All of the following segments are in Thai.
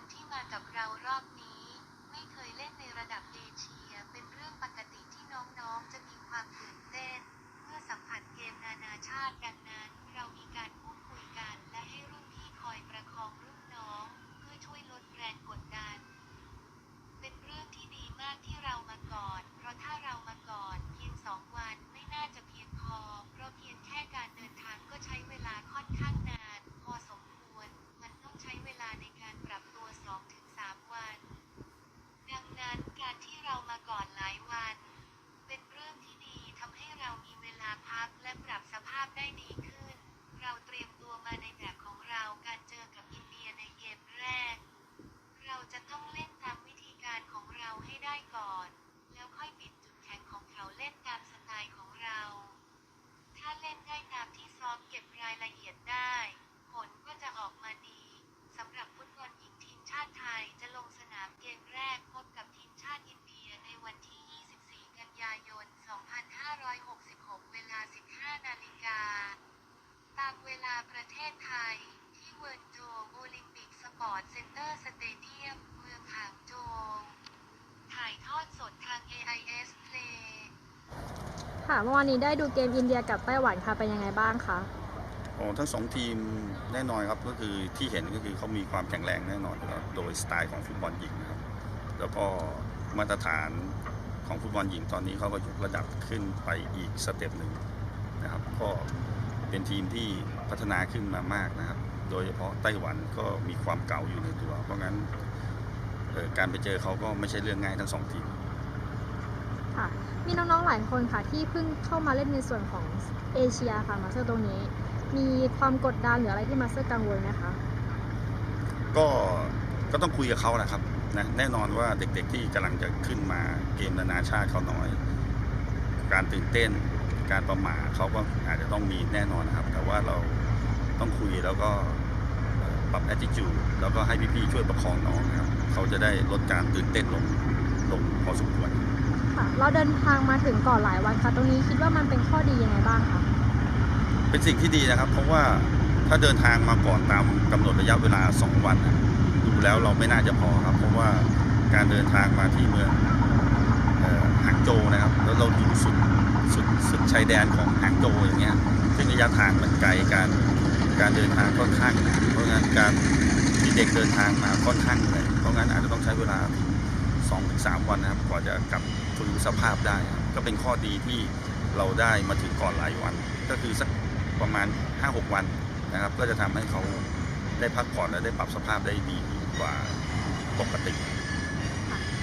คนที่มากับเรารอบนี้ ไม่เคยเล่นในระดับเอเชีย เป็นเรื่องปกติที่น้องๆ จะมีความตื่นเต้น เมื่อสัมผัสเกมนานาชาติดังนั้น เรามีการพูดคุยกัน และให้รุ่นพี่คอยประคองรุ่นน้อง เพื่อช่วยลดแรงกดดัน เป็นเรื่องที่ดีมากที่เรามาก่อน เพราะถ้าเรามาก่อนเพียงสองวันไม่น่าจะเพียงพอ เพราะเพียงแค่การเดินทางก็ใช้เวลาค่อนข้างนาน พอสมควร มันต้องใช้เวลาในการปรับตัว 2-3 วัน ดังนั้นการที่เรามาก่อนหลายวัน เป็นเรื่องที่ดีทำให้เรามีเวลาพักและปรับสภาพได้ดีขึ้น เราเตรียมตัวมาในแบบของเราการเจอกับอินเดียในเกมแรก เราจะต้องเล่นตามวิธีการของเราให้ได้ก่อน แล้วค่อยปิดจุดแข็งของเขาเล่นตามสไตล์ของเรา ถ้าเล่นได้ตามที่ซ้อมเก็บรายละเอียดได้ ผลก็จะออกมาดีสำหรับฟุตบอลหญิงทีมชาติไทยจะลงสนามเกมแรกพบกับทีมชาติอินเดียในวันที่ 24 กันยายน 2566 เวลา 15 นาฬิกา ตามเวลาประเทศไทย ที่เวิร์นโจโอลิมปิกสปอร์ตเซ็นเตอร์สเตเดียม เมืองหางโจวถ่ายทอดสดทาง AIS Play ค่ะเมื่อวานนี้ได้ดูเกมอินเดียกับไต้หวันค่ะเป็นยังไงบ้างคะโอ้ทั้งสองทีมแน่นอนครับก็คือที่เห็นก็คือเขามีความแข็งแรงแน่นอนโดยสไตล์ของฟุตบอลหญิงนะครับแล้วก็มาตรฐานของฟุตบอลหญิงตอนนี้เขาก็ยกระดับขึ้นไปอีกสเต็ปหนึ่งนะครับก็เป็นทีมที่พัฒนาขึ้นมามากนะครับ โดยเฉพาะไต้หวันก็มีความเก่าอยู่ในตัว เพราะงั้นการไปเจอเขาก็ไม่ใช่เรื่องง่ายทั้งสองทีม ค่ะ มีน้องๆหลายคนค่ะ ที่เพิ่งเข้ามาเล่นในส่วนของเอเชียค่ะมาสเตอร์ตรงนี้ มีความกดดันหรืออะไรที่มาสเตอร์กังวลไหมคะก็ก็ต้องคุยกับเขาแหละครับนะแน่นอนว่าเด็กๆที่กำลังจะขึ้นมาเกมนานาชาติเขาน้อย การตื่นเต้นการประมาทเขาก็อาจจะต้องมีแน่นอนนะครับ แต่ว่าเราต้องคุยแล้วก็ปรับ attitude แล้วก็ให้พี่ๆช่วยประคองน้องนะครับ เขาจะได้ลดการตื่นเต้นลง ลงพอสมควรค่ะเราเดินทางมาถึงก่อนหลายวันค่ะตรงนี้คิดว่ามันเป็นข้อดียังไงบ้างคะเป็นสิ่งที่ดีนะครับ เพราะว่าถ้าเดินทางมาก่อนตามกำหนดระยะเวลา 2 วันน่ะดูแล้วเราไม่น่าจะพอครับ เพราะว่าการเดินทางมาที่เมืองเอ่อหางโจวนะครับ แล้วเราอยู่สุดสุดสุดชายแดนของหางโจวอย่างเงี้ยซึ่งระยะทางมันไกลการการเดินทางค่อนข้างหนักเพราะงั้นการที่เด็กเดินทางมาค่อนข้างเหนื่อยเพราะงั้นอาจจะต้องใช้เวลา 2อถึงสวันนะครับกว่าจะกลับฟื้นสภาพได้ครับก็เป็นข้อดีที่เราได้มาถึงก่อนหลายวัน ก็คือสักประมาณ 5-6 วันนะครับ ก็จะทำให้เขาได้พักผ่อนและได้ปรับสภาพได้ดีกว่าปกติ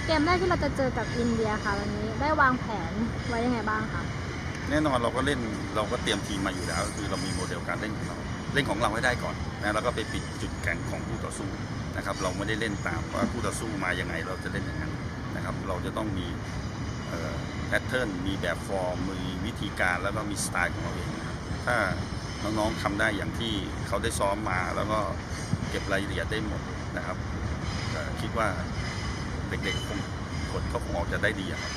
เกมแรกที่เราจะเจอกับอินเดียค่ะวันนี้ได้วางแผนไว้ยังไงบ้างคะแน่นอนเราก็เล่นเราก็เตรียมทีมมาอยู่แล้วก็คือเรามีโมเดลการเล่นของเราเล่นของเราให้ได้ก่อนนะแล้วก็ไปปิดจุดแข็งของคู่ต่อสู้นะครับ เราไม่ได้เล่นตามว่าคู่ต่อสู้มายังไงเราจะเล่นอย่างนั้น นะครับ เราจะต้องมีแพทเทิร์นมีแบบฟอร์ม มีวิธีการแล้วก็มีสไตล์ของเราเองถ้าน้องๆทำได้อย่างที่เขาได้ซ้อมมา แล้วก็เก็บรายละเอียดได้หมดนะครับคิดว่าเด็กๆคงผลเขาคงออกจะได้ดีครับ